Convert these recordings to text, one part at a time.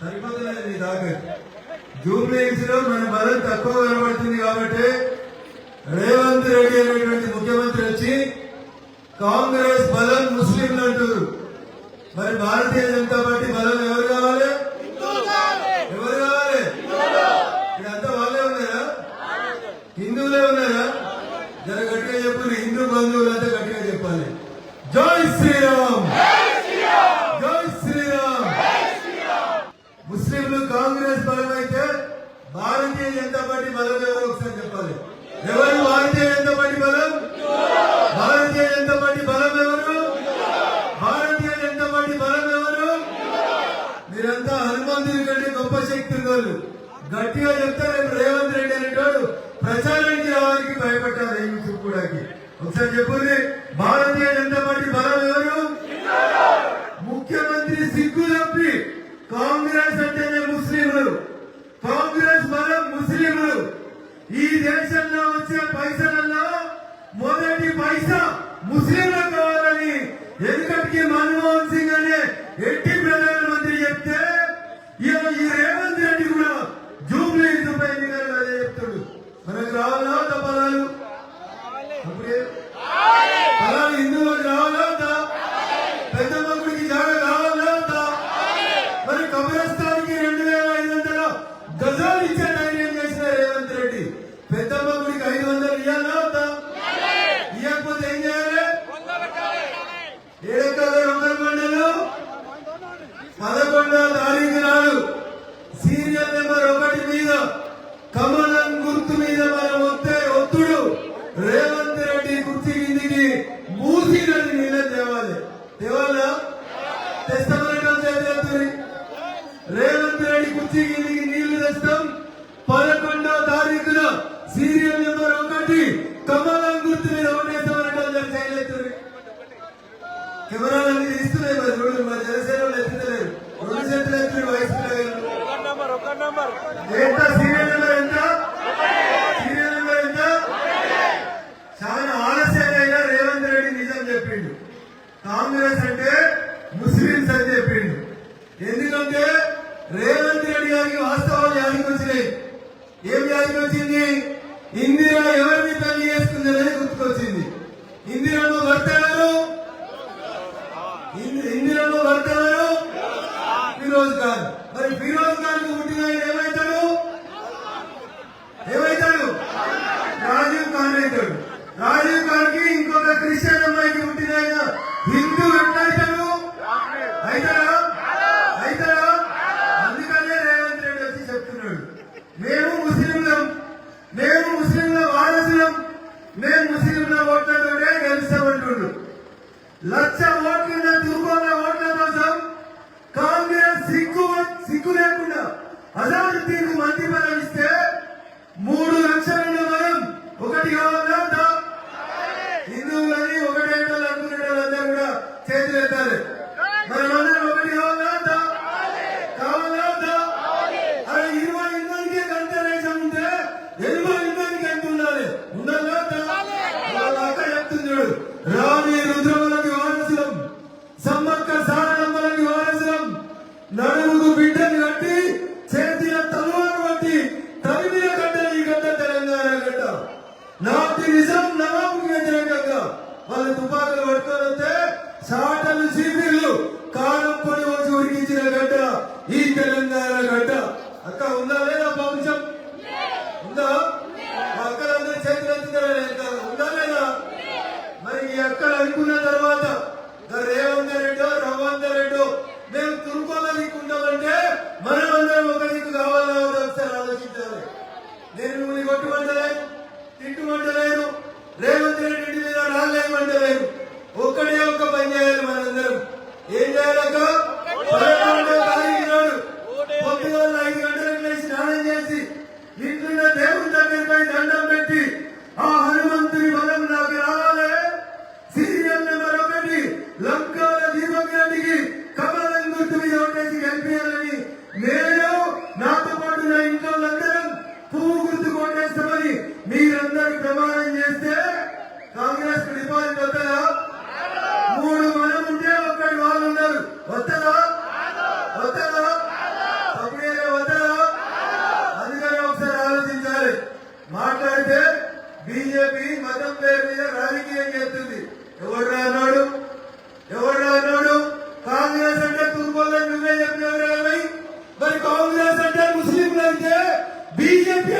సరిపోతలేదు మీ దాకా మన బలం తక్కువ కనబడుతుంది కాబట్టి రేవంత్ రెడ్డి అనేటువంటి ముఖ్యమంత్రి వచ్చి కాంగ్రెస్ బలం ముస్లింలు అంటారు మరి భారతీయ జనతా పార్టీ బలం ఎంత బలం ఒకసారి చెప్పాలి. ఎవరు? వారితే ఎంత బలం? భారతీయ జనతా బలం ఎవరు? భారతీయ జనతా పార్టీ బలం ఎవరు? మీరంతా కంటే గొప్ప శక్తి వాళ్ళు గట్టిగా చెప్తా రేవంత్ రెడ్డి అనేటోడు ప్రచారానికి రావడానికి భయపడ్డారు ఏమి ఒకసారి చెప్పండి భారతీయ జనతా no. సీఎం భర్త ఫిరోజ్ ఖాన్. మరి ఫిరోజ్ ఖాన్కు పుట్టిన ఆయన ఏమైతాడు? ఏమైతాడు? రాజీవ్ ఖాన్ అవుతాడు. రాజీవ్ ఖాన్కి ఇంకొక క్రిస్టియన్ అమ్మాయికి పుట్టిన ఆయన హిందూ ఎట్లయితాడు? అవుతాడా? అవుతాడా? అందుకనే రేవంత్ రెడ్డి వచ్చి చెప్తున్నాడు. మేము ముస్లింలం. మేము ముస్లింల వారసులం. మేము ముస్లింల ఓట్లతోనే గెలుస్తామంటున్నాడు లక్ష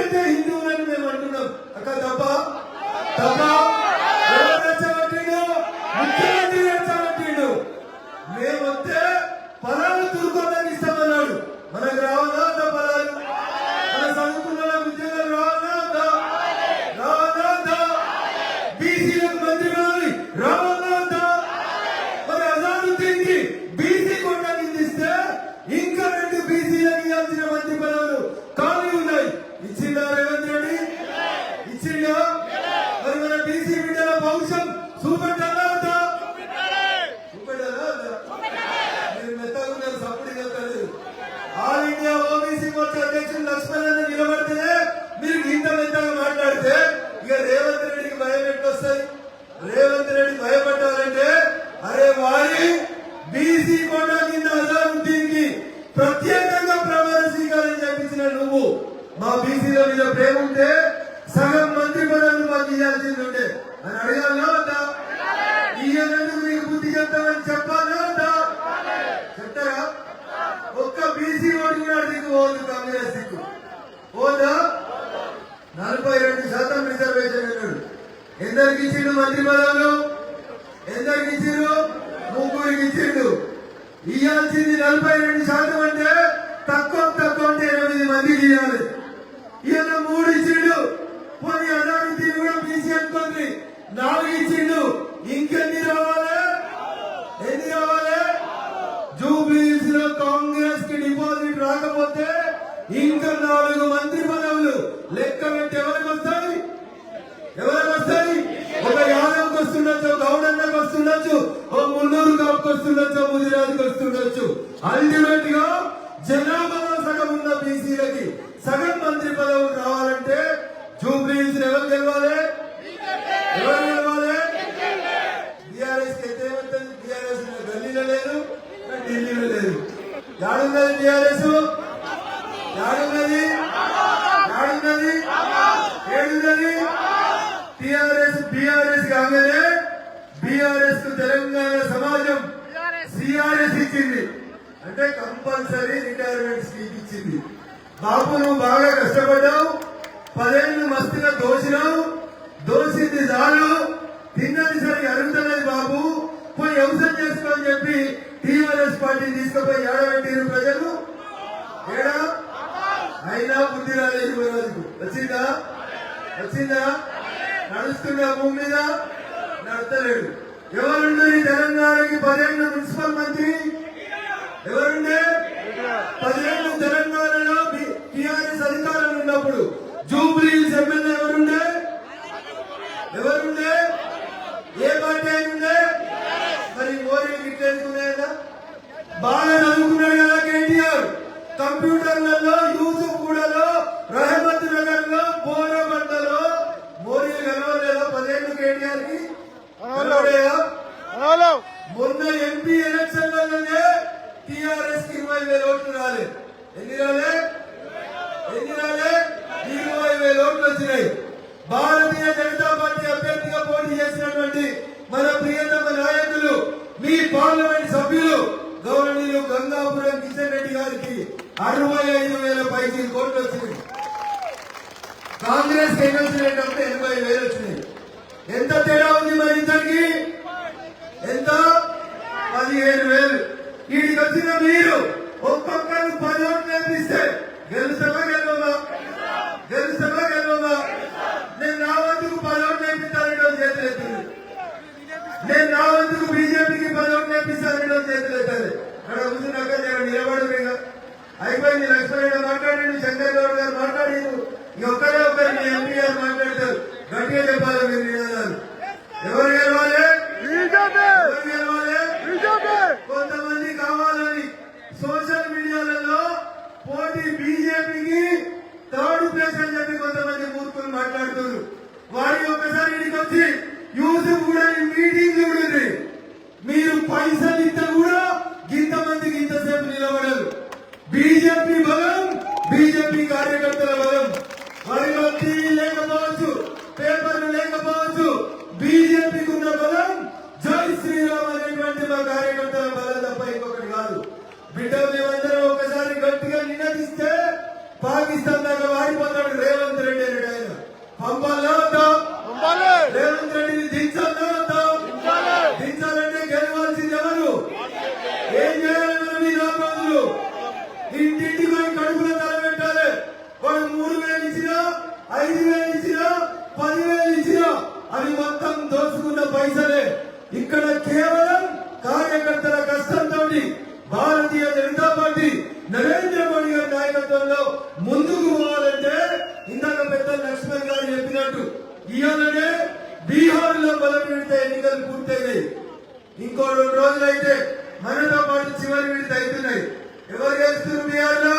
బీజేపీ అంటే మా బీసీల మీద ప్రేమ ఉంటే సగం మంత్రి పదవులు మాకు ఇవ్వాల్సింది ఉండే. అని అడగాలా వద్దా? నీకు బుద్ధి చెప్తామని చెప్పాలా వద్దా? చెప్తారా? ఒక్క బీసీ ఓటు కూడా నీకు పోదు కాంగ్రెస్ దిక్కు పోదా? నలభై రెండు శాతం రిజర్వేషన్ అన్నాడు ఎందరికి ఇచ్చిండు మంత్రి పదవులు? ఎందరికి ఇచ్చిండు? ముగ్గురికి ఇచ్చిండు. ఇయ్యాల్సింది నలభై రెండు శాతం అంటే తక్కువ తక్కువ అంటే ఎనిమిది మందికి ఇవ్వాలి మూడు ఇచ్చిండు పోనీ అనామితి కూడా బీసీ అనుకోండి. నాలుగు ఇచ్చిండు ఇంకెన్ని రావాలి? ఎన్ని రావాలి? జూబ్లీస్లో కాంగ్రెస్కి డిపాజిట్ రాకపోతే ఇంకా నాలుగు మంత్రి పదవులు. లెక్క పెట్టి ఎవరికి యాడున్నది యాడున్నది ఏడున్నది. టిఆర్ఎస్ బీఆర్ఎస్ కాగానే బిఆర్ఎస్కు తెలంగాణ సమాజం సిఆర్ఎస్ ఇచ్చింది. అంటే కంపల్సరీ రిటైర్మెంట్ స్కీమ్ ఇచ్చింది. బాబు నువ్వు బాగా కష్టపడ్డావు. పదేళ్ళు మస్తుగా దోసినావు దోసింది చాలు. తిన్నది సరి అరుగుతున్నది బాబు. పోయి వ్యవసాయం చేసుకో అని చెప్పి టీఆర్ఎస్ పార్టీ తీసుకుపోయి ఏడబెట్టిరు ప్రజలు. ఏడా? బుద్ధి రాలేదు ఈ వచ్చిందా? వచ్చిందా? నడుస్తున్నా భూమి మీద నడతలేడు. ఎవరుండే ఈ తెలంగాణకి పదిహేను మున్సిపల్ మంత్రి? ఎవరుండే? పదిహేను తెలంగాణలో టిఆర్ఎస్ అధికారులు ఉన్నప్పుడు జూబ్లీస్ ఎమ్మెల్యే ఎవరుండే ఎవరుండే ఏ పార్టీ అయిన ఉండే మరి మోడీ గిట్టేసుకునేదా బాగా చదువుకున్నాడు కదా కేటీఆర్ కంప్యూటర్లలో యూసుఫ్ గూడలో రహమత్ నగర్లో బోరబండలో మోడీ కలవలేదా పదేళ్ళు కేటీఆర్కి కలవలేదా? హలో మొన్న ఎంపీ ఎలక్షన్లోనే టిఆర్ఎస్కి ఇరవై వేల ఓట్లు రాలే ఎన్ని రాలే ఎన్ని రాలే ఇరవై వేల ఓట్లు వచ్చినాయి భారతీయ జనతా పార్టీ అభ్యర్థిగా పోటీ చేసినటువంటి మన ప్రియతమ నాయకులు మీ పార్లమెంట్ సభ్యులు గౌరవనీయులు గంగాపురం కిషన్ రెడ్డి గారికి అరవై ఐదు వేల పైకి కోట్లు వచ్చింది కాంగ్రెస్ ఎమ్మెల్సీ ఎన్ని అంటే ఎనభై వేలు వచ్చింది ఎంత తేడా ఉంది మరి ఇద్దరికి ఎంత? పదిహేను వేలు. వీటికి వచ్చిన మీరు ఒక్కొక్కరు పది ఓట్లు నేర్పిస్తే గెలుస్తామా గెలవమా గెలుస్తామా గెలవమా నేను నా వంతుకు పది ఓట్లు నేర్పిస్తానంటే చేతులు ఎత్తుంది నేను నా వంతుకు బీజేపీకి పది ఓట్లు నేర్పిస్తానంటే చేతులు ఎత్తాలి అక్కడ కూర్చున్నాక నేను నిలబడదు ఇక అయిపోయింది లక్ష్మణ మాట్లాడిండు శంకర్ గౌడ్ గారు మాట్లాడిండు ఇక ఒక్కరే ఒక్కరు మీ ఎంపీ గారు మాట్లాడతారు గట్టిగా చెప్పాలి మీరు నినాదాలు ఎవరు గెలవాలి బీజేపీ ఎవరు గెలవాలి బీజేపీ కొంతమంది కావాలని సోషల్ మీడియాలలో పోటీ బీజేపీకి థర్డ్ ప్లేస్ అని చెప్పి కొంతమంది మూర్ఖులు మాట్లాడుతున్నారు. వారి ఒకసారి ఇక్కడికి వచ్చి యూసుఫ్ కూడా మీటింగ్ చూడండి మీరు పైసలు ఇస్తే కూడా ఇంతమందికి ఇంతసేపు నిలబడరు బీజేపీ బలం బీజేపీ కార్యకర్తల బలం. వారిలో టీవీ లేకపోవచ్చు పేపర్లు లేకపోవచ్చు బీజేపీకి ఉన్న బలం. జై శ్రీరామ్ అనే అవి మొత్తం దోచుకున్న పైసలే. ఇక్కడ కేవలం కార్యకర్తల కష్టంతో భారతీయ జనతా పార్టీ నరేంద్ర మోడీ గారి నాయకత్వంలో ముందుకు పోవాలంటే ఇందాక పెద్ద లక్ష్మణ్ గారు చెప్పినట్టు ఇవాళనే బీహార్లో మొదలు పెడితే ఎన్నికలు పూర్తయినాయి. ఇంకో రెండు రోజులైతే మనతో పాటు చివరి విడత అవుతున్నాయి. ఎవరు గెలుస్తున్నారు బీహార్లో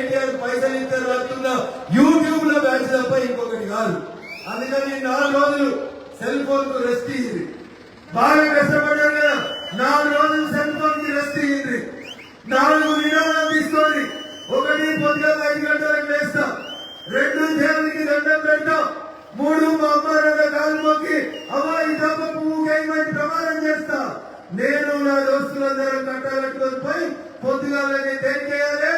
ఎన్టీఆర్ పైసలు ఇద్దరు వస్తుందా యూట్యూబ్లో బ్యాచ్ తప్ప ఇంకొకటి కాదు. అందుకని నాలుగు రోజులు సెల్ ఫోన్కు రెస్ట్ ఇయ్యింది బాగా కష్టపడ్డారు కదా నాలుగు రోజులు సెల్ ఫోన్కి రెస్ట్ ఇయ్యింది నాలుగు విరాళాలు తీసుకొని ఒకటి పొద్దుగా ఐదు గంటలకు వేస్తాం రెండు దేవునికి దండం పెట్టాం మూడు మా అమ్మ రెండు కాలు మొక్కి అమ్మాయి తప్ప పువ్వు కేయమని ప్రమాణం చేస్తా? నేను నా దోస్తులందరం కట్టాలంటే పోయి పొద్దుగా దేనికి వేయాలి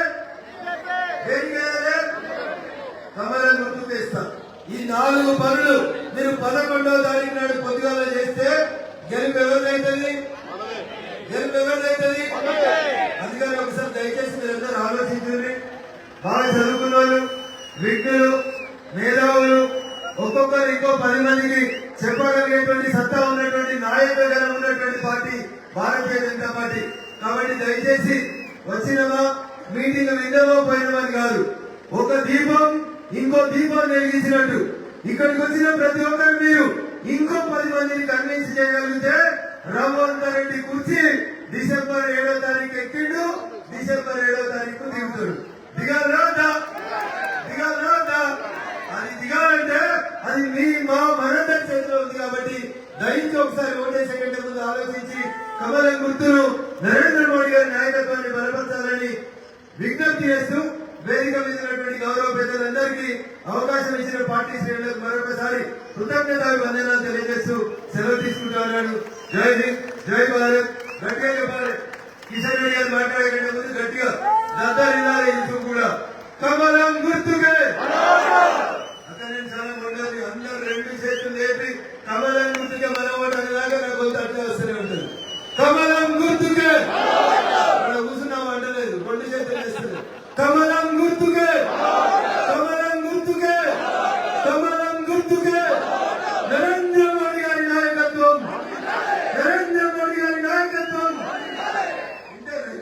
దేనికి వేయాలి కమలం గుర్తు చేస్తా ఈ నాలుగు పనులు మీరు పదకొండవ తారీఖు నాడు పొద్దుగాల చేస్తే గెలుపు ఎవరిదైతుంది? గెలుపు ఎవరిదైతుంది? అందుకని ఒకసారి దయచేసి మీరందరూ ఆలోచించండి. బాగా చదువుకున్న వాళ్ళు విజ్ఞులు మేధావులు ఒక్కొక్కరు ఇంకో పది మందికి చెప్పగలిగేటువంటి సత్తా ఉన్నటువంటి నాయకులుగా ఉన్నటువంటి పార్టీ భారతీయ జనతా పార్టీ. కాబట్టి దయచేసి వచ్చినవా మీటింగ్ విన్నవా పోయినమని కాదు ఒక దీపం ఇంకో దీపం వెలిగించినట్టు ఇక్కడికి వచ్చిన ప్రతి ఒక్కరు మీరు ఇంకో పది మందిని కన్విన్స్ చేయగలిగితే రఘువంత రెడ్డి కూర్చి డిసెంబర్ ఏడో తారీఖు ఎక్కిండు డిసెంబర్ ఏడో తారీఖు దిగుతాడు. దిగాలి రాదా దిగాలి రాదా అది దిగాలంటే అది మీ Come on,